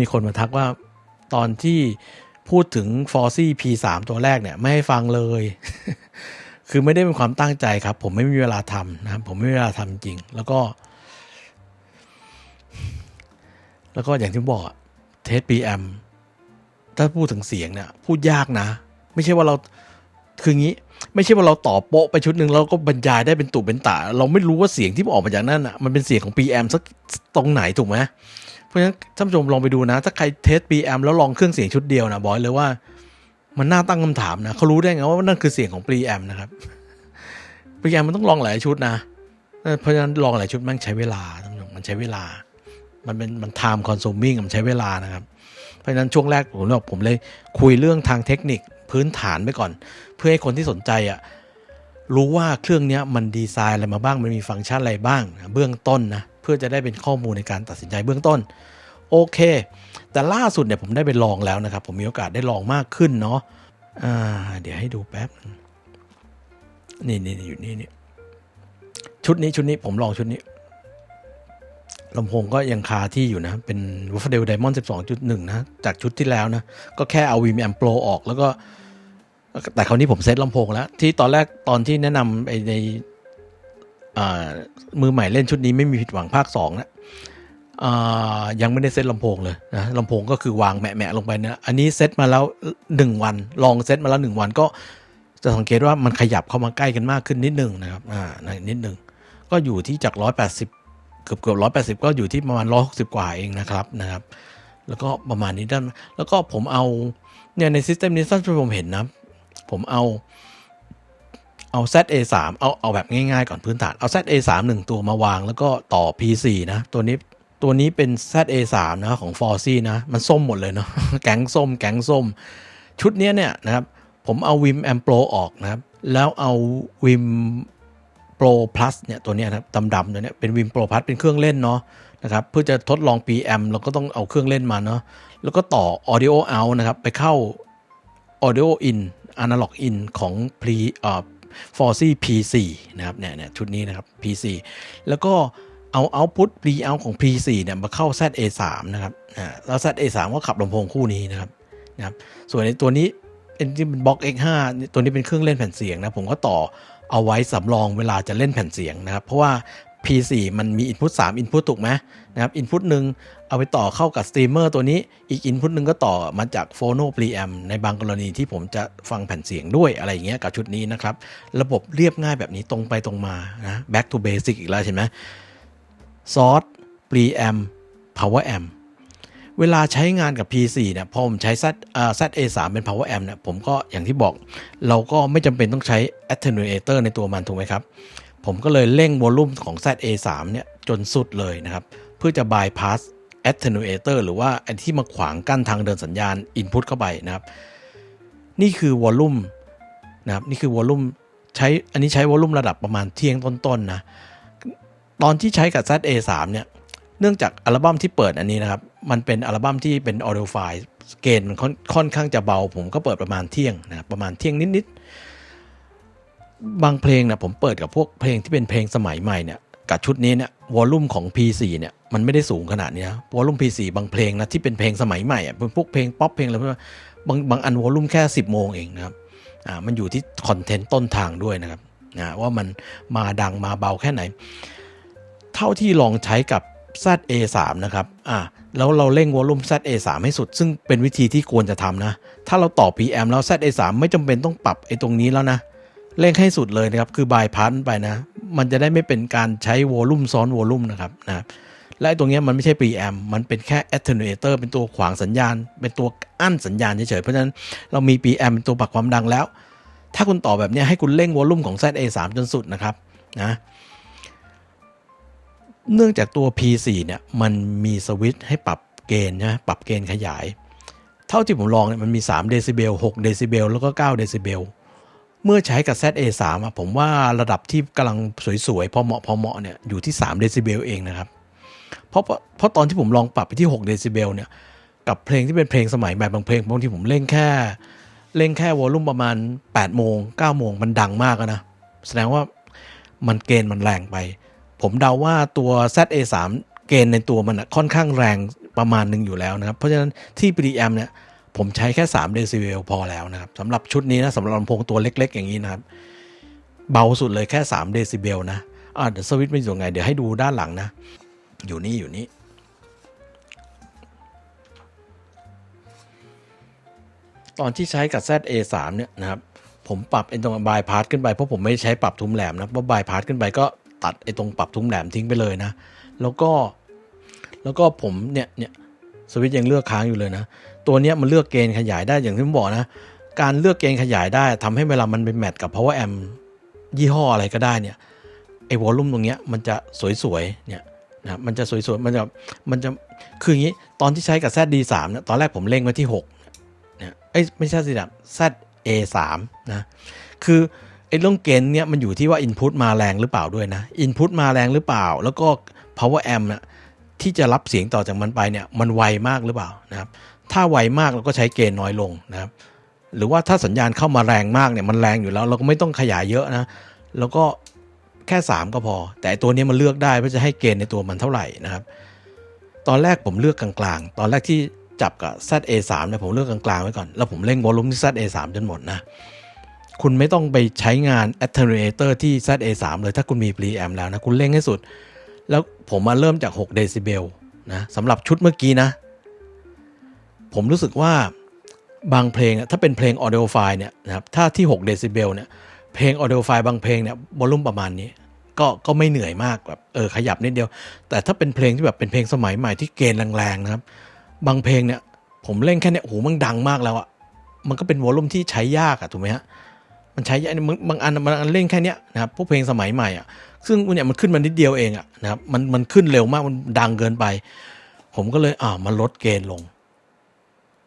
มีคนมาทักว่าตอนที่พูดถึง f o r ซี่ P3 ตัวแรกเนี่ย ไม่ให้ฟังเลย คือไม่ได้เป็นความตั้งใจครับ ผมไม่มีเวลาทำนะครับผมไม่มีเวลาทำจริง แล้วก็ แล้วก็อย่างที่บอกอะเทส PM ถ้าพูดถึงเสียงเนี่ยพูดยากนะ ไม่ใช่ว่าเราคืองี้ ไม่ใช่ว่าเราต่อโปะไปชุดหนึ่งแล้วก็บรรยายได้เป็นตุเป็นตา เราไม่รู้ว่าเสียงที่ออกมาจากนั่นอะมันเป็นเสียงของ PM สักตรงไหนถูกไหมเพราะฉะนั้นท่านผู้ชมลองไปดูนะ ถ้าใครเทส PM แล้วลองเครื่องเสียงชุดเดียวนะบอกเลยว่า มันน่าตั้งคำถามนะเขารู้ได้ไงว่านั่นคือเสียงของ PM นะครับ PM มันต้องลองหลายชุดนะเพราะฉะนั้นลองหลายชุดมันใช้เวลาท่านผู้ชมมันใช้เวลา มันเป็นมัน time consuming มันใช้เวลานะครับ เพราะฉะนั้นช่วงแรกผมบอกผมเลยคุยเรื่องทางเทคนิคพื้นฐานไปก่อน เพื่อให้คนที่สนใจอะรู้ว่าเครื่องนี้มันดีไซน์อะไรมาบ้าง มันมีฟังก์ชันอะไรบ้าง เบื้องต้นนะ เพื่อจะได้เป็นข้อมูลในการตัดสินใจเบื้องต้น โอเค แต่ล่าสุดเนี่ยผมได้ไปลองแล้วนะครับ ผมมีโอกาสได้ลองมากขึ้นเนาะเดี๋ยวให้ดูแป๊บ นี่นี่อยู่นี่นี่ชุดนี้ชุดนี้ผมลองชุดนี้ ลำโพงก็ยังคาที่อยู่นะ เป็น w o o f e r d a l Diamond 12.1 นะ จากชุดที่แล้วนะ ก็แค่เอา Vim Amp Pro ออกแล้วก็ แต่คราวนี้ผมเซตลำโพงแล้ว ที่ตอนแรกตอนที่แนะนำไอในมือใหม่เล่นชุดนี้ไม่มีผิดหวังภาค2นะยังไม่ได้เซตลำโพงเลยนะลำโพงก็คือวางแหมะๆลงไปนะอันนี้เซตมาแล้ว 1 วัน ลองเซตมาแล้ว 1 วันก็จะสังเกตว่ามันขยับเข้ามาใกล้กันมากขึ้นนิดหนึ่งนะครับอ่านิดหนึ่งก็อยู่ที่จาก 180 เกือบเกือบร้อยแปดสิบก็อยู่ที่ประมาณร้อยหกสิบกว่าเองนะครับนะครับ แล้วก็ประมาณนี้ด้านแล้วก็ผมเอาเนี่ยในซิสเต็มนี้ท่านผู้ชมเห็นนะ ผมเอาเอา ZA3 เอาเอาแบบง่ายๆก่อนพื้นฐาน เอา ZA3 หนึ่งตัวมาวางแล้วก็ต่อ P4 นะ ตัวนี้ตัวนี้เป็น ZA3 นะของ f o r c y นะ มันส้มหมดเลยเนาะแก๊งส้ม แก๊งส้ม ชุดเนี้ยเนี่ยนะครับ ผมเอา Vim Amp Pro ออกนะครับ แล้วเอา Vim Pro Plus เนี่ยตัวนี้นะครับดำๆตัวนี้เป็น Vim Pro Plus เป็นเครื่องเล่นเนาะนะครับเพื่อจะทดลอง PM เราก็ต้องเอาเครื่องเล่นมาเนาะแล้วก็ต่อ Audio Out นะครับไปเข้า Audio In Analog In ของ Pre เอ่อ f o r c y P4 นะครับเนี่ยเนี่ยชุดนี้นะครับ P4 แล้วก็เอา Output Pre Out ของ P4 เนี่ยมาเข้า ZA3 นะครับอ่าแล้ว ZA3 ก็ขับลำโพงคู่นี้นะครับนะครับส่วนในตัวนี้เป็นที่เป็นบล็อก X5 ตัวนี้เป็นเครื่องเล่นแผ่นเสียงนะผมก็ต่อ เอาไว้สำรองเวลาจะเล่นแผ่นเสียงนะครับ เพราะว่า P4 มันมี Input 3 Input ถูกไหมนะครับ Input หนึ่งเอาไปต่อเข้ากับสตรีมเมอร์ตัวนี้ อีก Input หนึ่งก็ต่อมาจาก Phono p r e a m ในบางกรณีที่ผมจะฟังแผ่นเสียงด้วยอะไรอย่างเงี้ยกับชุดนี้นะครับ ระบบเรียบง่ายแบบนี้ตรงไปตรงมานะ back to basic อีกแล้วเห็นไหม Source Preamp Power Amp เวลาใช้งานกับ P4 เนี่ยพอผมใช้ Z อ่า ZA3 เป็น Power Amp เนี่ยผมก็อย่างที่บอก เราก็ไม่จำเป็นต้องใช้ attenuator ในตัวมันถูกไหมครับ ผมก็เลยเร่งวอลลุ่มของ ZA3 เนี่ยจนสุดเลยนะครับ เพื่อจะ bypass attenuator หรือว่าไอ้ที่มาขวางกั้นทางเดินสัญญาณ input เข้าไปนะครับ นี่คือวอลลุ่มนะครับนี่คือวอลลุ่มใช้อันนี้ใช้วอลลุ่มระดับประมาณเที่ยงต้นๆนะตอนที่ใช้กับ ZA3 เนี่ย เนื่องจากอัลบั้มที่เปิดอันนี้นะครับ มันเป็นอัลบั้มที่เป็น audio file เกณฑ์มันค่อนค่อนข้างจะเบา ผมก็เปิดประมาณเที่ยงนะประมาณเที่ยงนิดๆบางเพลงนะผมเปิดกับพวกเพลงที่เป็นเพลงสมัยใหม่เนี่ยกับชุดนี้เนี่ยวอลลุ่มของ P4 เนี่ยมันไม่ได้สูงขนาดนี้นะวอลลุ่ม P4 บางเพลงนะที่เป็นเพลงสมัยใหม่อะเป็นพวกเพลงป๊อปเพลงอะไรพวกนั้นบางบางอันวอลลุ่มแค่ 10 โมงเองนะครับอ่ามันอยู่ที่คอนเทนต์ต้นทางด้วยนะครับนะว่ามันมาดังมาเบาแค่ไหน เท่าที่ลองใช้กับ ZA3 นะครับอ่าแล้วเราเร่งวอลลุ่ม ZA3 ให้สุด ซึ่งเป็นวิธีที่ควรจะทำนะ ถ้าเราต่อ PM แล้ว ZA3 ไม่จำเป็นต้องปรับไอ้ตรงนี้แล้วนะเร่งให้สุดเลยนะครับ คือบายพาสไปนะ มันจะได้ไม่เป็นการใช้วอลลุ่มซ้อนวอลลุ่มนะครับนะและตรงนี้มันไม่ใช่ preamp มันเป็นแค่ attenuator เป็นตัวขวางสัญญาณ เป็นตัวอั้นสัญญาณเฉยๆ เพราะฉะนั้นเรามี preamp เป็นตัวปรับความดังแล้ว ถ้าคุณต่อแบบนี้ให้คุณเร่งวอลลุ่มของ ZA3 จนสุดนะครับนะ เนื่องจากตัว P4 เนี่ยมันมีสวิตช์ให้ปรับเกณฑ์นะปรับเกณฑ์ขยาย เท่าที่ผมลองเนี่ยมันมี 3 เดซิเบล 6 เดซิเบล แล้วก็ 9 เดซิเบล เมื่อใช้กับ ZA3 อะผมว่าระดับที่กำลังสวยๆ พอเหมาะพอเหมาะเนี่ยอยู่ที่ 3 เดซิเบลเองนะครับ เพราะเพราะตอนที่ผมลองปรับไปที่ 6 เดซิเบลเนี่ยกับเพลงที่เป็นเพลงสมัยใหม่บางเพลงบางทีผมเล่นแค่เล่นแค่วอลลุ่มประมาณ8โมง9โมงมันดังมากนะ แสดงว่ามันเกณฑ์มันแรงไป ผมเดาว่าตัว ZA3 เกณฑ์ในตัวมันค่อนข้างแรงประมาณหนึ่งอยู่แล้วนะครับ เพราะฉะนั้นที่ PDM เนี่ยผมใช้แค่3เดซิเบลพอแล้วนะครับสำหรับชุดนี้นะสำหรับลำโพงตัวเล็ก ๆ อย่างนี้นะครับ เบาสุดเลยแค่3เดซิเบลนะอ่าเดี๋ยวสวิตช์มันอยู่ไง เดี๋ยวให้ดูด้านหลังนะ อยู่นี่อยู่นี่ตอนที่ใช้กับ ZA3 เนี่ยนะครับผมปรับไอ้ตรงบายพาสขึ้นไปเพราะผมไม่ใช้ปรับทุ้มแหลมนะเพราะบายพาสขึ้นไปก็ ตัดไอ้ตรงปรับทุ้มแหลมทิ้งไปเลยนะ แล้วก็แล้วก็ผมเนี่ยเนี่ยสวิตช์ยังเลือกค้างอยู่เลยนะ ตัวเนี้ยมันเลือกเกณฑ์ขยายได้อย่างที่ผมบอกนะ การเลือกเกณฑ์ขยายได้ทำให้เวลามันเป็นแมทกับ power amp ยี่ห้ออะไรก็ได้เนี่ยไอ้วอลลุ่มตรงเนี้ยมันจะสวยๆเนี่ยนะมันจะสวยๆมันจะมันจะคืออย่างนี้ ตอนที่ใช้กับ ZD3 เนี่ยตอนแรกผมเล็งไว้ที่6เนี่ยเอ้ยไม่ใช่สิครับ ZA3 นะคือ อ้เรื่องเกณฑ์เนี่ยมันอยู่ที่ว่า Input มาแรงหรือเปล่าด้วยนะ Input มาแรงหรือเปล่า แล้วก็ power amp นะที่จะรับเสียงต่อจากมันไปเนี่ยมันไวมากหรือเปล่านะครับ ถ้าไวมากเราก็ใช้เกณฑ์น้อยลงนะครับ หรือว่าถ้าสัญญาณเข้ามาแรงมากเนี่ยมันแรงอยู่แล้ว เราก็ไม่ต้องขยายเยอะนะแล้วก็แค่ 3 ก็พอ แต่ตัวนี้มันเลือกได้ว่าจะให้เกณฑ์ในตัวมันเท่าไหร่นะครับ ตอนแรกผมเลือกกลางๆ ตอนแรกที่จับกับ ZA3 เนี่ยผมเลือกกลางๆไว้ก่อน แล้วผมเร่งวอลลุ่มที่ ZA3 จนหมดนะ คุณไม่ต้องไปใช้งาน attenuator ที่ ZA3 เลยถ้าคุณมี preamp แล้วนะ คุณเร่งให้สุด แล้วผมมาเริ่มจาก 6 เดซิเบลนะสำหรับชุดเมื่อกี้นะ ผมรู้สึกว่าบางเพลงถ้าเป็นเพลง audio file เนี่ยนะครับถ้าที่ 6 เดซิเบลเนี่ยเพลง audio file บางเพลงเนี่ยวอลลุ่มประมาณนี้ก็ก็ไม่เหนื่อยมากแบบเออขยับนิดเดียว แต่ถ้าเป็นเพลงที่แบบเป็นเพลงสมัยใหม่ที่เกณฑ์แรงๆนะครับ บางเพลงเนี่ยผมเล่นแค่เนี้ยโอ้โหมันดังมากแล้วอะมันก็เป็นวอลลุ่มที่ใช้ยากอะถูกไหมฮะ มันใช้บางบางอันบางอันเล่นแค่นี้นะครับพวกเพลงสมัยใหม่อะซึ่งเนี่ยมันขึ้นมานิดเดียวเองอะนะครับมันมันขึ้นเร็วมากมันดังเกินไป ผมก็เลยอ่ามาลดเกณฑ์ลง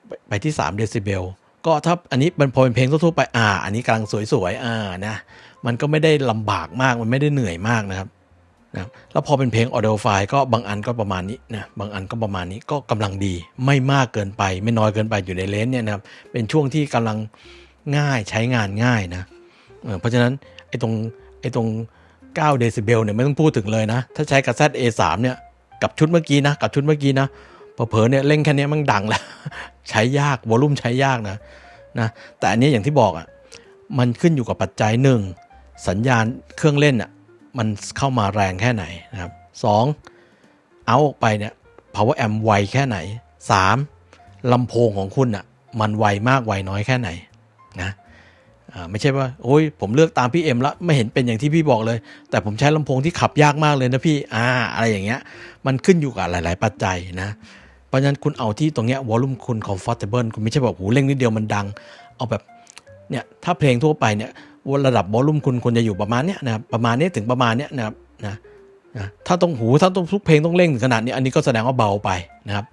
ไปไปที่3เดซิเบลก็ถ้าอันนี้มันพอเป็นเพลงทั่วๆไปอ่า อันนี้กำลังสวยๆอ่านะมันก็ไม่ได้ลำบากมากมันไม่ได้เหนื่อยมากนะครับนะแล้วพอเป็นเพลงออเด o ไฟล์ก็บางอันก็ประมาณนี้นะบางอันก็ประมาณนี้ก็กำลังดีไม่มากเกินไป ไม่น้อยเกินไปอยู่ในเลนเนี่ยนะครับเป็นช่วงที่กำลัง ง่ายใช้งานง่ายนะเพราะฉะนั้นไอ้ตรงไอ้ตรง9เดซิเบลเนี่ยไม่ต้องพูดถึงเลยนะ ถ้าใช้กับ ZA3 เนี่ยกับชุดเมื่อกี้นะกับชุดเมื่อกี้นะเผลอเนี่ยเล่นแค่นี้มันดังแล้ว ใช้ยากวอลุ่มใช้ยากนะนะแต่อันนี้อย่างที่บอกอะ่ะมันขึ้นอยู่กับปัจจัยหนึ่งสัญญาณเครื่องเล่นอะ่ะมันเข้ามาแรงแค่ไหนนะครับสองเอาออกไปเนี่ย power amp ไวแค่ไหนสามลำโพงของคุณอะ่ะมันไวมากไวน้อยแค่ไหน ไม่ใช่ว่าโอ้ยผมเลือกตามพี่เอ็มล้วไม่เห็นเป็นอย่างที่พี่บอกเลย แต่ผมใช้ลำโพงที่ขับยากมากเลยนะพี่อ่าอะไรอย่างเงี้ย มันขึ้นอยู่กับหลาย ๆ ปัจจัยนะ เพราะฉะนั้นคุณเอาที่ตรงเนี้ยวอลลุ่มคุณ comfortable คุณไม่ใช่แบบหูเร่งนิดเดียวมันดัง เอาแบบเนี่ยถ้าเพลงทั่วไปเนี่ยระดับวอลลุ่มคุณควรจะอยู่ประมาณเนี้ยนะครับประมาณนี้ถึงประมาณเนี้ยนะครับนะนะถ้าต้องหูถ้าต้องทุกเพลงต้องเร่งถึงขนาดนี้อันนี้ก็แสดงว่าเบาไปนะครับ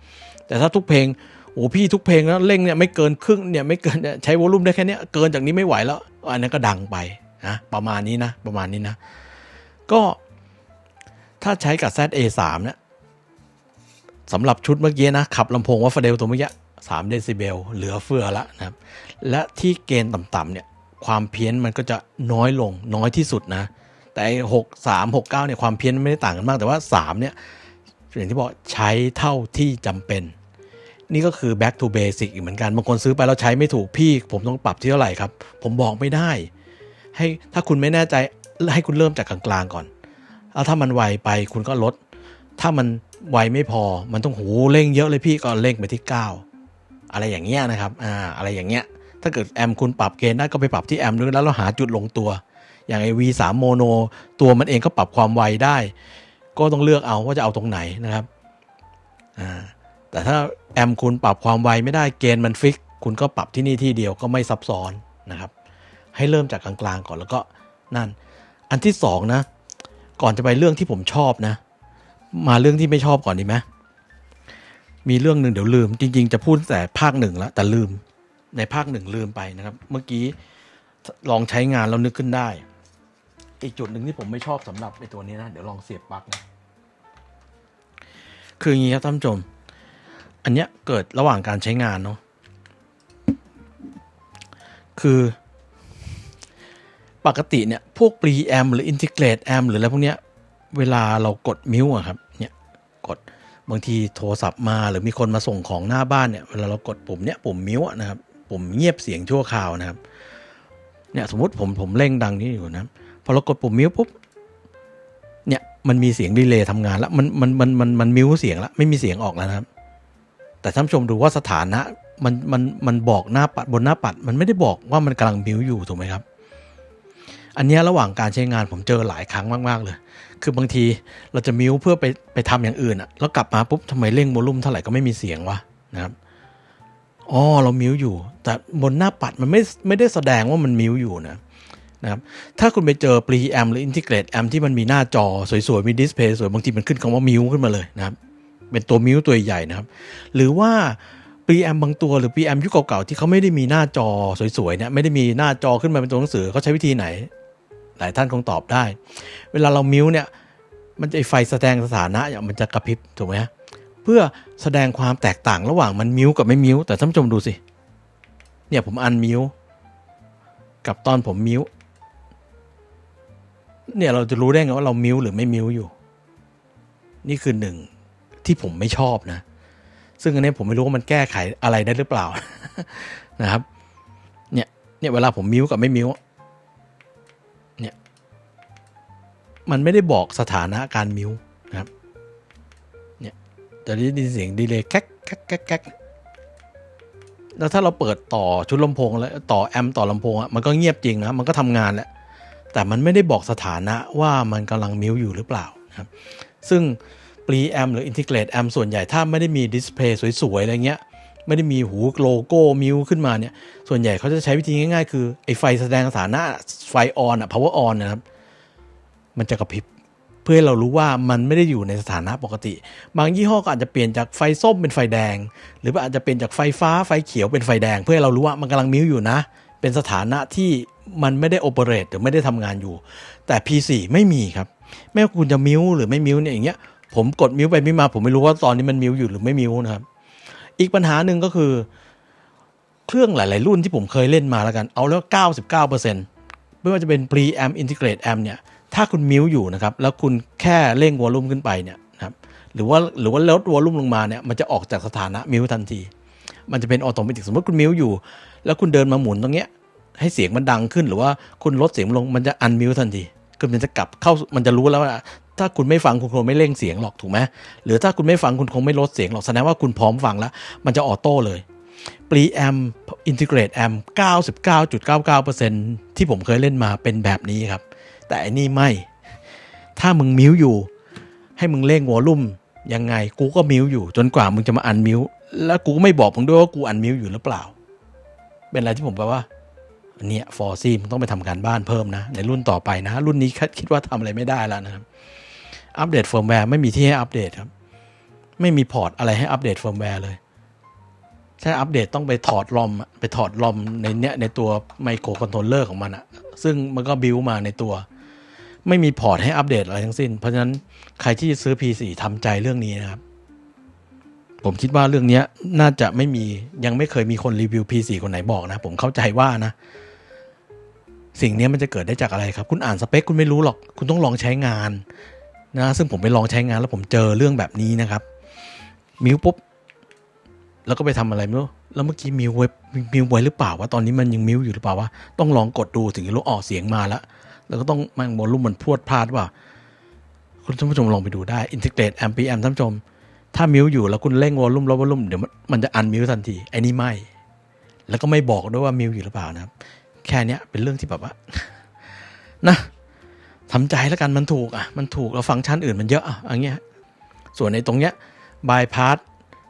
แต่ถ้าทุกเพลง โอ้พี่ทุกเพลงแล้วเร่งเนี่ยไม่เกินครึ่งเนี่ยไม่เกินเนี่ยใช้วอลลุ่มได้แค่เนี้ยเกินจากนี้ไม่ไหวแล้ว อันนั้นก็ดังไปนะประมาณนี้นะประมาณนี้นะ ก็ถ้าใช้กับ ZA3 เนี่ยสำหรับชุดเมื่อกี้นะขับลำโพงวัฟเฟเดลตัวเมื่อกี้3เดซิเบลเหลือเฟือละนะครับ และที่เกณฑ์ต่ำๆเนี่ยความเพี้ยนมันก็จะน้อยลงน้อยที่สุดนะ แต่หกสามหกเก้าเนี่ยความเพี้ยนไม่ได้ต่างกันมาก แต่ว่า3เนี่ยอย่างที่บอกใช้เท่าที่จำเป็น นี่ก็คือ back to basic อีกเหมือนกัน บางคนซื้อไปแล้วใช้ไม่ถูกพี่ ผมต้องปรับที่เท่าไหร่ครับ ผมบอกไม่ได้ ให้ถ้าคุณไม่แน่ใจให้คุณเริ่มจากกลางๆก่อนแล้วถ้ามันไวไปคุณก็ลด ถ้ามันไวไม่พอมันต้องหูเร่งเยอะเลยพี่ก็เร่งไปที่ 9 อะไรอย่างเงี้ยนะครับอ่าอะไรอย่างเงี้ยถ้าเกิดแอมคุณปรับเกณฑ์ได้ก็ไปปรับที่แอมด้วยแล้วเราหาจุดลงตัว อย่างไอ V3 โมโนตัวมันเองก็ปรับความไวได้ ก็ต้องเลือกเอาว่าจะเอาตรงไหนนะครับอ่า แต่ถ้าแอมคุณปรับความไวไม่ได้เกณฑ์มันฟิก คุณก็ปรับที่นี่ที่เดียวก็ไม่ซับซ้อนนะครับ ให้เริ่มจากกลางๆก่อนแล้วก็นั่น อันที่สองนะ ก่อนจะไปเรื่องที่ผมชอบนะ มาเรื่องที่ไม่ชอบก่อนดีไหมมีเรื่องหนึ่งเดี๋ยวลืม จริง ๆ จะพูดแต่ภาคหนึ่งแล้วแต่ลืม ในภาคหนึ่งลืมไปนะครับ เมื่อกี้ลองใช้งานแล้วนึกขึ้นได้ อีกจุดหนึ่งที่ผมไม่ชอบสำหรับไอตัวนี้นะ เดี๋ยวลองเสียบปลั๊กนะ คืออย่างนี้ครับท่านผู้ชม อันเนี้ยเกิดระหว่างการใช้งานเนาะคือปกติเนี่ยพวก pre amp หรือ integrate amp หรืออะไรพวกเนี้ยเวลาเรากดมิวอะครับเนี่ยกดบางทีโทรศัพท์มาหรือมีคนมาส่งของหน้าบ้านเนี่ยเวลาเรากดปุ่มเนี่ยปุ่มมิวนะครับปุ่มเงียบเสียงชั่วคราวนะครับเนี่ยสมมติผมผมเร่งดังนี้อยู่นะพอเรากดปุ่มมิวปุ๊บเนี่ยมันมีเสียงดีเลย์ทำงานแล้วมันมันมันมันมันมิวเสียงแล้วไม่มีเสียงออกแล้วนะครับ แต่ท่านผู้ชมดูว่าสถานะมันมันมันบอกหน้าปัดบนหน้าปัด มันไม่ได้บอกว่ามันกำลังมิวอยู่ถูกไหมครับ อันนี้ระหว่างการใช้งานผมเจอหลายครั้งมาก ๆ เลย คือบางทีเราจะมิวเพื่อไปไปทำอย่างอื่นอะแล้วกลับมาปุ๊บทำไมเร่งโวลูมเท่าไหร่ก็ไม่มีเสียงวะนะครับอ๋อเรามิวอยู่ แต่บนหน้าปัดมันไม่ไม่ได้แสดงว่ามันมิวอยู่นะนะครับถ้าคุณไปเจอ pre amp หรือ integrate amp ที่มันมีหน้าจอสวยๆ มีดิสเพย์สวยบางทีมันขึ้นคำว่ามิวขึ้นมาเลยนะครับ เป็นตัวมิวตัวใหญ่นะครับ หรือว่า pre amp บางตัวหรือ pre amp ยุคเก่าๆที่เขาไม่ได้มีหน้าจอสวยๆเนี่ยไม่ได้มีหน้าจอขึ้นมาเป็นตัวหนังสือเขาใช้วิธีไหน หลายท่านคงตอบได้ เวลาเรามิวเนี่ยมันจะไอ้ไฟแสดงสถานะอย่างมันจะกระพริบถูกไหมฮะเพื่อแสดงความแตกต่างระหว่างมันมิวกับไม่มิวแต่ท่านผู้ชมดูสิเนี่ยผมอันมิวกับตอนผมมิวเนี่ยเราจะรู้ได้ไงว่าเรามิวหรือไม่มิวอยู่ นี่คือหนึ่ง ที่ผมไม่ชอบนะ ซึ่งอันนี้ผมไม่รู้ว่ามันแก้ไขอะไรได้หรือเปล่านะครับ เนี่ย เนี่ยเวลาผมมิวกับไม่มิวเนี่ย มันไม่ได้บอกสถานะการมิวนะครับ เนี่ยจะได้ยินเสียงดีเลย์แก๊กแก๊กแก๊กแก๊กแล้วถ้าเราเปิดต่อชุดลำโพงแล้วต่อแอมป์ต่อลำโพงอะมันก็เงียบจริงนะมันก็ทำงานแหละแต่มันไม่ได้บอกสถานะว่ามันกำลังมิวอยู่หรือเปล่านะครับ ซึ่ง pre amp หรือ integrate amp ส่วนใหญ่ถ้าไม่ได้มีดิสเพย์สวยๆ อะไรเงี้ย ไม่ได้มีหูโลโก้มิวขึ้นมาเนี่ย ส่วนใหญ่เขาจะใช้วิธีง่ายๆ คือไอ้ไฟแสดงสถานะไฟออนอะ power on นะครับ มันจะกระพริบเพื่อให้เรารู้ว่ามันไม่ได้อยู่ในสถานะปกติ บางยี่ห้อก็อาจจะเปลี่ยนจากไฟส้มเป็นไฟแดง หรืออาจจะเปลี่ยนจากไฟฟ้าไฟเขียวเป็นไฟแดง เพื่อให้เรารู้ว่ามันกำลังมิวอยู่นะ เป็นสถานะที่มันไม่ได้โอเปเรตหรือไม่ได้ทำงานอยู่ แต่ P4 ไม่มีครับไม่ว่าคุณจะมิวหรือไม่มิวเนี่ยอย่างเงี้ย ผมกดมิวไปมิวมา ผมไม่รู้ว่าตอนนี้มันมิวอยู่หรือไม่มิวนะครับ อีกปัญหาหนึ่งก็คือ เครื่องหลาย ๆ รุ่นที่ผมเคยเล่นมาแล้วกัน เอาแล้ว 99%ไม่ว่าจะเป็น pre amp integrate amp เนี่ย ถ้าคุณมิวอยู่นะครับ แล้วคุณแค่เร่งวอลลุ่มขึ้นไปเนี่ยนะครับหรือว่าหรือว่าลดวอลลุ่มลงมาเนี่ย มันจะออกจากสถานะมิวทันที มันจะเป็นออโตเมติกสมมติคุณมิวอยู่ แล้วคุณเดินมาหมุนตรงเนี้ยให้เสียงมันดังขึ้นหรือว่าคุณลดเสียงลงมันจะอันมิวทันที คือมันจะกลับเข้ามันจะรู้แล้วว่า ถ้าคุณไม่ฟังคุณคงไม่เร่งเสียงหรอกถูกไหมหรือถ้าคุณไม่ฟังคุณคงไม่ลดเสียงหรอกแสดงว่าคุณพร้อมฟังแล้ว มันจะออโต้เลย pre amp integrate amp 99.99%ที่ผมเคยเล่นมาเป็นแบบนี้ครับ แต่อันนี้ไม่ ถ้ามึงมิวอยู่ ให้มึงเร่งวอลลุ่มยังไงกูก็มิวอยู่ จนกว่ามึงจะมาอันมิวแล้วกูก็ไม่บอกมึงด้วยว่ากูอันมิวอยู่หรือเปล่า เป็นอะไรที่ผมแปลว่า เนี้ยฟอร์ซีมต้องไปทำการบ้านเพิ่มนะ ในรุ่นต่อไปนะ รุ่นนี้คิดว่าทำอะไรไม่ได้แล้วนะครับ อัปเดตเฟิร์มแวร์ไม่มีที่ให้อัปเดตครับ ไม่มีพอร์ตอะไรให้อัปเดตเฟิร์มแวร์เลยถ้าอัปเดตต้องไปถอดลอม ไปถอดลอมในเนี้ยในตัวไมโครคอนโทรลเลอร์ของมันอะซึ่งมันก็บิวมาในตัว ไม่มีพอร์ตให้อัปเดตอะไรทั้งสิ้น เพราะฉะนั้นใครที่ซื้อ P4 ทำใจเรื่องนี้นะครับ ผมคิดว่าเรื่องนี้น่าจะไม่มียังไม่เคยมีคนรีวิว P4 คนไหนบอกนะ ผมเข้าใจว่านะ สิ่งนี้มันจะเกิดได้จากอะไรครับ คุณอ่านสเปคคุณไม่รู้หรอก คุณต้องลองใช้งานนะซึ่งผมไปลองใช้งานแล้วผมเจอเรื่องแบบนี้นะครับ มิวปุ๊บ แล้วก็ไปทำอะไรไม่รู้แล้วเมื่อกี้มิวไว้มิวไว้หรือเปล่าว่าตอนนี้มันยังมิวอยู่หรือเปล่าวะต้องลองกดดูถึงจะรู้ออกเสียงมาแล้ว แล้วก็ต้องมันวอลลุ่มมันพวดพลาดว่าคุณท่านผู้ชมลองไปดูได้ integrate amp amp ท่านผู้ชม ถ้ามิวอยู่แล้วคุณเร่งวอลลุ่มลดวอลลุ่มเดี๋ยวมันจะอันมิวทันทีไอ้นี่ไม่ แล้วก็ไม่บอกด้วยว่ามิวอยู่หรือเปล่านะครับ แค่เนี้ยเป็นเรื่องที่แบบว่านะทำใจแล้วกันมันถูกอะมันถูกแล้วฟังก์ชันอื่นมันเยอะอะอย่างเงี้ยส่วนในตรงเนี้ยบายพาส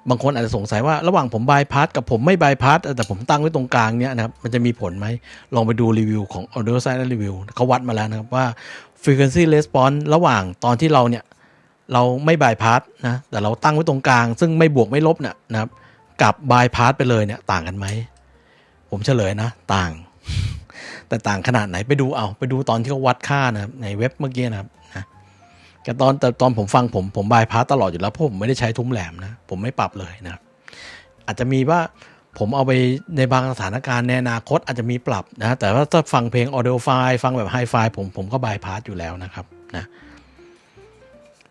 บางคนอาจจะสงสัยว่าระหว่างผมบายพาสกับผมไม่บายพาสแต่ผมตั้งไว้ตรงกลางเนี้ยนะครับมันจะมีผลไหมลองไปดูรีวิวของ Audio Side Review เขาวัดมาแล้วนะครับว่า frequency response ระหว่างตอนที่เราเนี่ย เราไม่บายพาสนะแต่เราตั้งไว้ตรงกลาง ซึ่งไม่บวกไม่ลบเนี่ยนะครับ กับบายพาสไปเลยเนี่ยต่างกันไหม ผมเฉลยนะ ต่าง แต่ต่างขนาดไหนไปดูเอาไปดูตอนที่เขาวัดค่านะครับในเว็บเมื่อกี้นะครับนะแต่ตอนแต่ตอนผมฟังผมผมบายพาสตลอดอยู่แล้วเพราะผมไม่ได้ใช้ทุ้มแหลมนะผมไม่ปรับเลยนะครับ อาจจะมีว่าผมเอาไปในบางสถานการณ์ในอนาคตอาจจะมีปรับนะแต่ว่าถ้าฟังเพลงออเด o ไฟล์ฟังแบบไฮไฟผมผมก็บายพาสอยู่แล้วนะครับนะ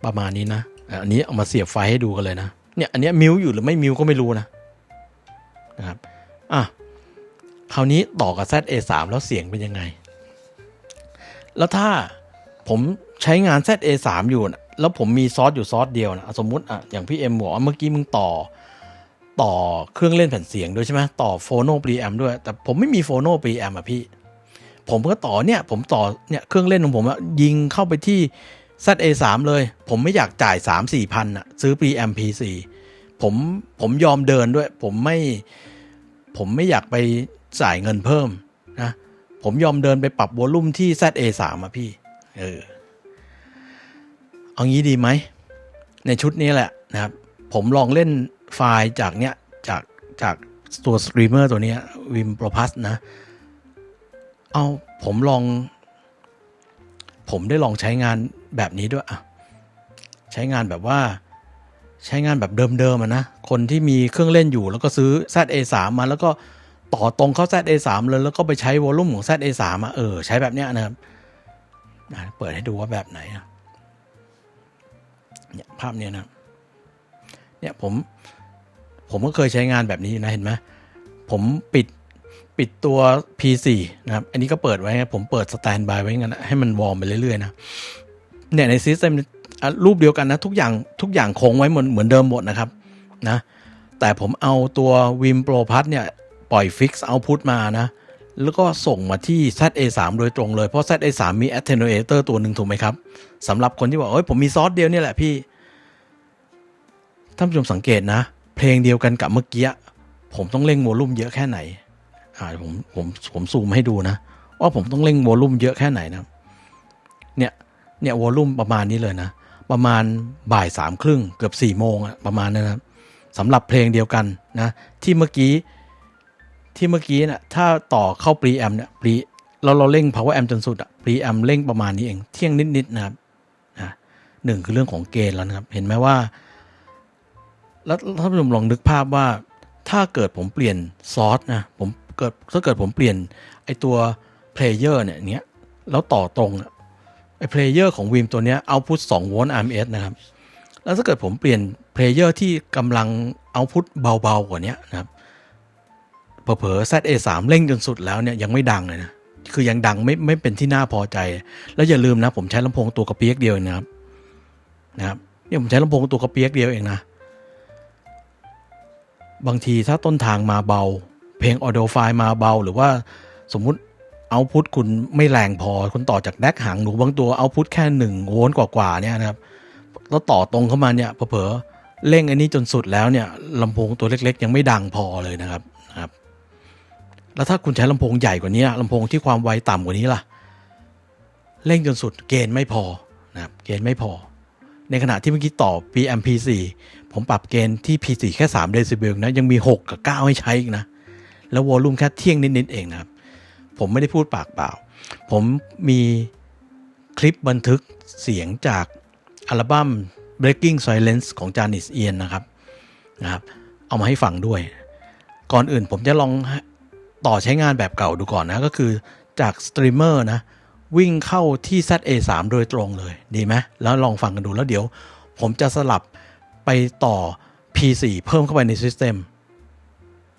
ประมาณนี้นะอันนี้เอามาเสียบไฟให้ดูกันเลยนะเนี่ยอันนี้มิวอยู่หรือไม่มิวก็ไม่รู้นะนะครับอะคราวนี้ต่อกับ ZA3 แล้วเสียงเป็นยังไง แล้วถ้าผมใช้งาน ZA3 อยู่นะแล้วผมมีซอสอยู่ซอสเดียวนะสมมุติอะอย่างพี่เอ็มบอกว่าเมื่อกี้มึงต่อต่อเครื่องเล่นแผ่นเสียงด้วยใช่ไหมต่อโฟโนปรีแอมด้วย แต่ผมไม่มีโฟโนปรีแอมอะพี่ ผมก็ต่อเนี่ย ผมต่อเนี่ยเครื่องเล่นของผมยิงเข้าไปที่ ZA3 เลย ผมไม่อยากจ่าย 3 4พันอะซื้อ PMP4 ผมผมยอมเดินด้วย ผมไม่ผมไม่อยากไปจ่ายเงินเพิ่มนะ ผมยอมเดินไปปรับวอลลุ่มที่ ZA3 อะพี่ เออ เอางี้ดีไหม ในชุดนี้แหละนะครับ ผมลองเล่นไฟล์จากเนี้ย จากจากตัวสตรีมเมอร์ตัวนี้วิมโปรพัสนะ เอาผมลอง ผมได้ลองใช้งาน แบบนี้ด้วยอะใช้งานแบบว่า ใช้งานแบบเดิมๆนะ คนที่มีเครื่องเล่นอยู่แล้วก็ซื้อ ZA3 มาแล้วก็ต่อตรงเข้า ZA3 เลยแล้วก็ไปใช้วอลลุ่มของ ZA3 มาเออ ใช้แบบเนี้ยนะครับเปิดให้ดูว่าแบบไหนอะเนี่ยภาพเนี้ยนะเนี่ยผมผมก็เคยใช้งานแบบนี้นะเห็นไหมผมปิดปิดตัว P4 นะครับ อันนี้ก็เปิดไว้ ผมเปิดสแตนบายไว้งั้นให้มันวอร์มไปเรื่อยๆนะ เนี่ยในซิสเต็มรูปเดียวกันนะ ทุกอย่างทุกอย่างคงไว้เหมือนเหมือนเดิมหมดนะครับนะแต่ผมเอาตัว Vim Pro Plus เนี่ย ปล่อยฟิกซ์เอาพุทมานะ แล้วก็ส่งมาที่ ZA3 โดยตรงเลย เพราะ ZA3 มี attenuator ตัวหนึ่งถูกไหมครับสำหรับคนที่บอกเอ้ยผมมีซอสเดียวเนี่ยแหละพี่ท่านผู้ชมสังเกตนะ เพลงเดียวกันกับเมื่อกี้ผมต้องเร่งโวลูมเยอะแค่ไหนอ่าผมผมผมซูมให้ดูนะว่าผมต้องเร่งโวลูมเยอะแค่ไหนนะเนี่ย เนี่ยวอลลุ่มประมาณนี้เลยนะ ประมาณบ่ายสามครึ่งเกือบสี่โมงอะประมาณนั้นนะครับสำหรับเพลงเดียวกันนะ ที่เมื่อกี้ที่เมื่อกี้นะถ้าต่อเข้าปรีแอมเนี่ยปรีเราเราเร่ง power amp จนสุดอะปรีแอมเร่งประมาณนี้เอง เที่ยงนิดๆนะครับอะหนึ่งคือเรื่องของเกณฑ์แล้วนะครับ เห็นไหมว่า แล้วท่านผู้ชมลองนึกภาพว่า ถ้าเกิดผมเปลี่ยนซอสนะผมเกิดถ้าเกิดผมเปลี่ยนไอตัวเพลเยอร์เนี่ยเนี้ยแล้วต่อตรงอะ เพลเยอร์ของวิมตัวนี้เอาพุท2โวลต์ RMS นะครับ แล้วถ้าเกิดผมเปลี่ยนเพลเยอร์ที่กำลังเอาพุทเบาๆกว่านี้นะครับเผลอๆ ZA3 เร่งจนสุดแล้วเนี่ยยังไม่ดังเลยนะ คือยังดังไม่ไม่เป็นที่น่าพอใจ แล้วอย่าลืมนะ ผมใช้ลำโพงตัวกระเปียกเดียวเองนะครับนะครับเนี่ยผมใช้ลำโพงตัวกระเปียกเดียวเองนะ บางทีถ้าต้นทางมาเบา เพลงออเด o ไฟล์มาเบา หรือว่าสมมุติ เอาพุทคุณไม่แรงพอคุณต่อจากแดกหางหนูบางตัวเอาพุทแค่หนึ่งโวลต์กว่าๆเนี่ยนะครับแล้วต่อตรงเข้ามาเนี่ยเผลอเร่งอันนี้จนสุดแล้วเนี่ยลำโพงตัวเล็ก ๆ ยังไม่ดังพอเลยนะครับนะครับ แล้วถ้าคุณใช้ลำโพงใหญ่กว่านี้ลำโพงที่ความไวต่ำกว่านี้ล่ะเร่งจนสุดเกณฑ์ไม่พอนะครับเกณฑ์ไม่พอ ในขณะที่เมื่อกี้ต่อ PMP4 ผมปรับเกณฑ์ที่ P4 แค่3เดซิเบลนะยังมี 6 กับ 9 ให้ใช้อีกนะ แล้ววอลลุ่มแค่เที่ยงนิด ๆ เองนะครับ ผมไม่ได้พูดปากเปล่า ผมมีคลิปบันทึกเสียงจากอัลบั้ม Breaking Silence ของ Janis Ian นะครับนะครับ เอามาให้ฟังด้วย ก่อนอื่นผมจะลองต่อใช้งานแบบเก่าดูก่อนนะ ก็คือจากสตรีมเมอร์นะ วิ่งเข้าที่ ZA3 โดยตรงเลย ดีไหมแล้วลองฟังกันดูแล้วเดี๋ยว ผมจะสลับไปต่อ P4 เพิ่มเข้าไปในซิสเต็ม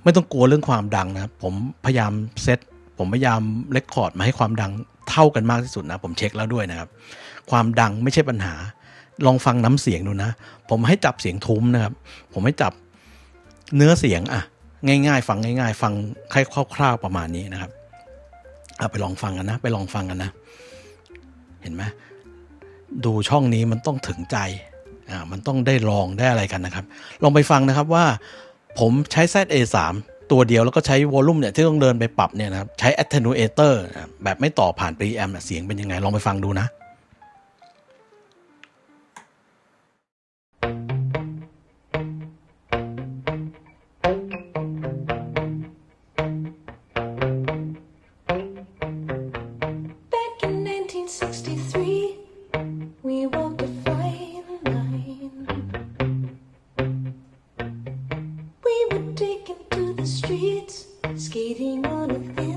ไม่ต้องกลัวเรื่องความดังนะ ผมพยายามเซต ผมพยายามเลคคอร์ดมาให้ความดังเท่ากันมากที่สุดนะ ผมเช็คแล้วด้วยนะครับ ความดังไม่ใช่ปัญหา ลองฟังน้ำเสียงดูนะ ผมให้จับเสียงทุ้มนะครับ ผมให้จับเนื้อเสียงอะง่าย ๆ ฟังง่าย ๆ ฟังคร่าวๆประมาณนี้นะครับเอาไปลองฟังกันนะ ไปลองฟังกันนะ เห็นไหมดูช่องนี้มันต้องถึงใจอ่ามันต้องได้ลองได้อะไรกันนะครับ ลองไปฟังนะครับว่า ผมใช้ ZA3 ตัวเดียวแล้วก็ใช้วอลลุ่มเนี่ยที่ต้องเดินไปปรับเนี่ยนะครับใช้ attenuator แบบไม่ต่อผ่าน preamp นะเสียงเป็นยังไงลองไปฟังดูนะ skating on a thin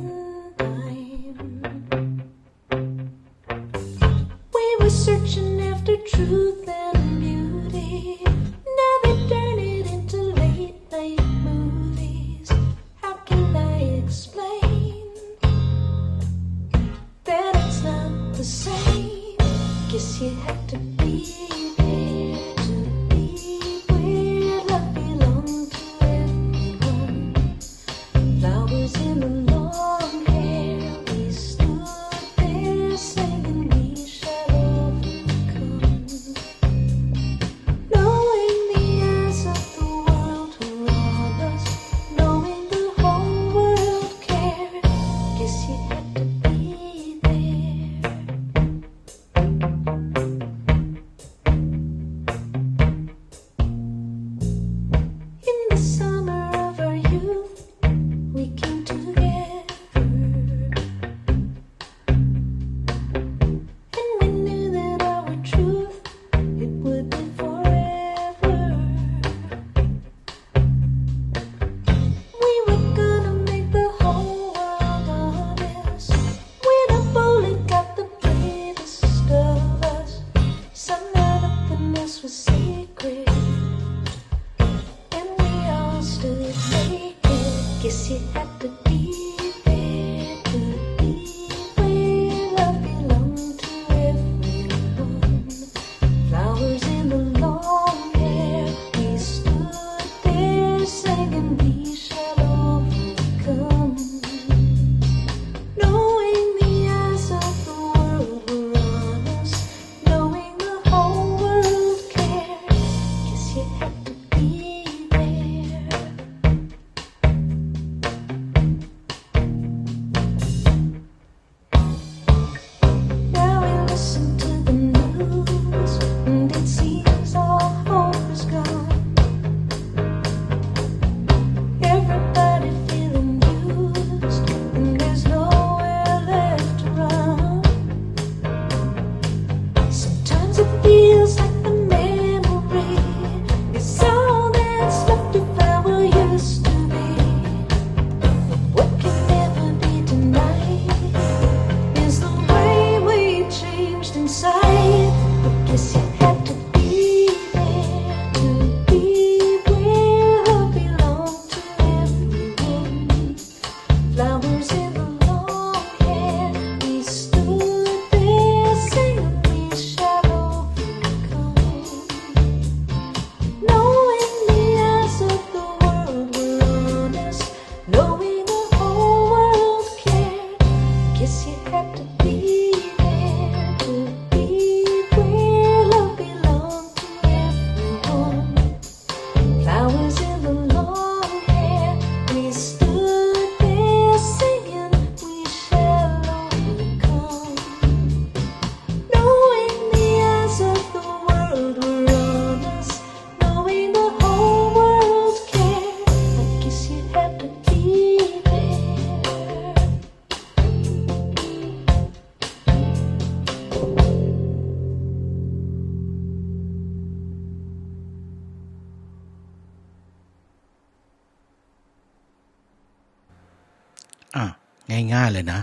ายเลยนะ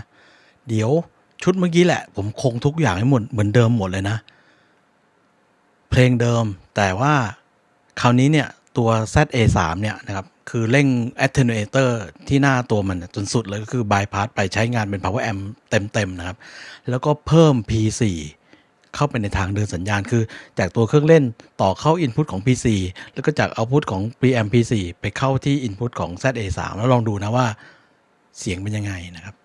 เดี๋ยวชุดเมื่อกี้แหละ ผมคงทุกอย่างให้หมดเหมือนเดิมหมดเลยนะ เพลงเดิมแต่ว่าคราวนี้เนี่ยตัว ZA3 เนี่ยนะครับคือเร่ง attenuator ที่หน้าตัวมันจนสุดเลยก็คือ bypass ไปใช้งานเป็น power amp เต็มๆนะครับ แล้วก็เพิ่ม P4 เข้าไปในทางเดินสัญญาณ คือจากตัวเครื่องเล่นต่อเข้า input ของ P4 แล้วก็จาก output ของ preamp P4 ไปเข้าที่ input ของ ZA3 แล้วลองดูนะว่าเสียงเป็นยังไงนะครับ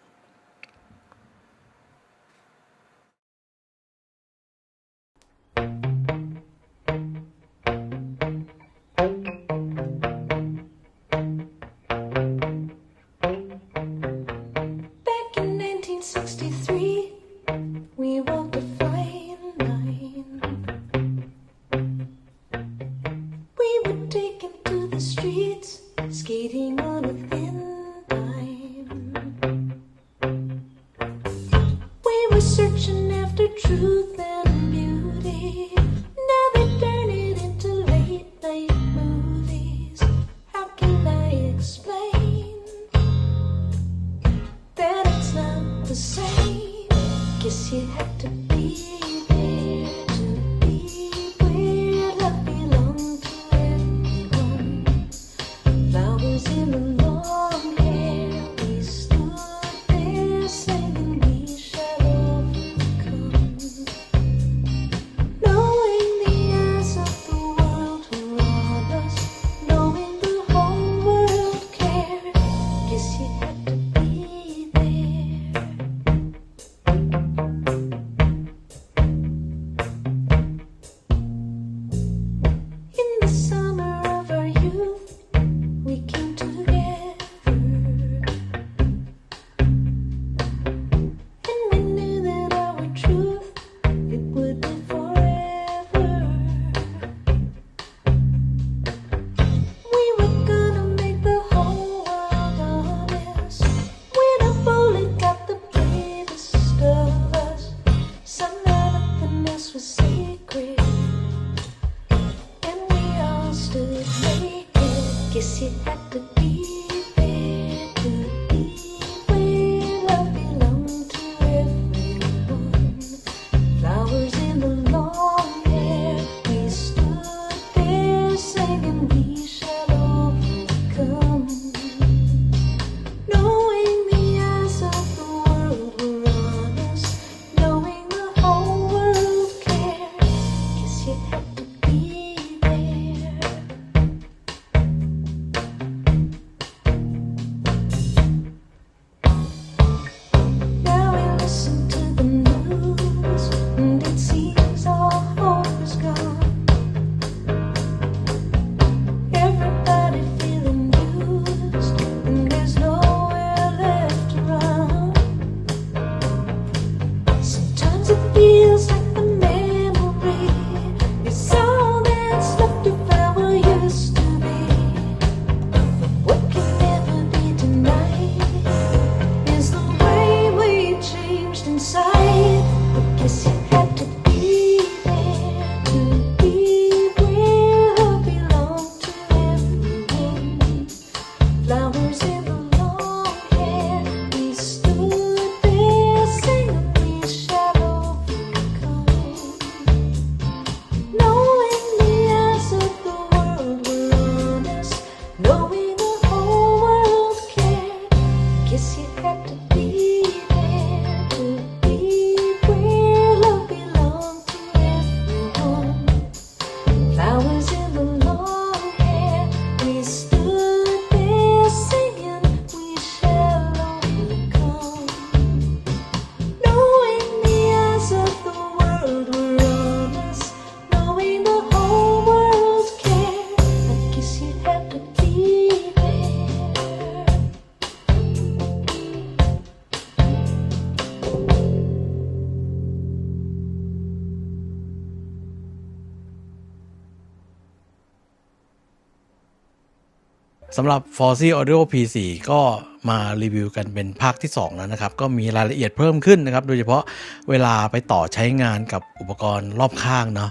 ำหรับ f o r z y Audio P4 ก็มารีวิวกันเป็นภาคที่ 2 แล้วนะครับ ก็มีรายละเอียดเพิ่มขึ้นนะครับ โดยเฉพาะเวลาไปต่อใช้งานกับอุปกรณ์รอบข้างเนาะ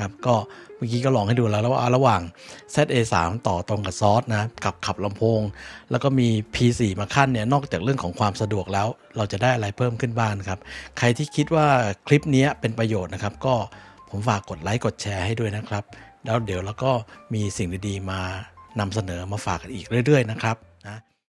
ครับก็เมื่อกี้ก็ลองให้ดูแล้วแล้วว่าระหว่าง ZA3 ต่อตรงกับซอสนะกับขับลำโพง แล้วก็มี P4 มาขั้นเนี่ยนอกจากเรื่องของความสะดวกแล้ว เราจะได้อะไรเพิ่มขึ้นบ้างครับ ใครที่คิดว่าคลิปนี้เป็นประโยชน์นะครับ ก็ผมฝากกดไลค์กดแชร์ให้ด้วยนะครับ แล้วเดี๋ยวเราก็มีสิ่งดีๆมา นำเสนอมาฝากกันอีกเรื่อย ๆ นะครับ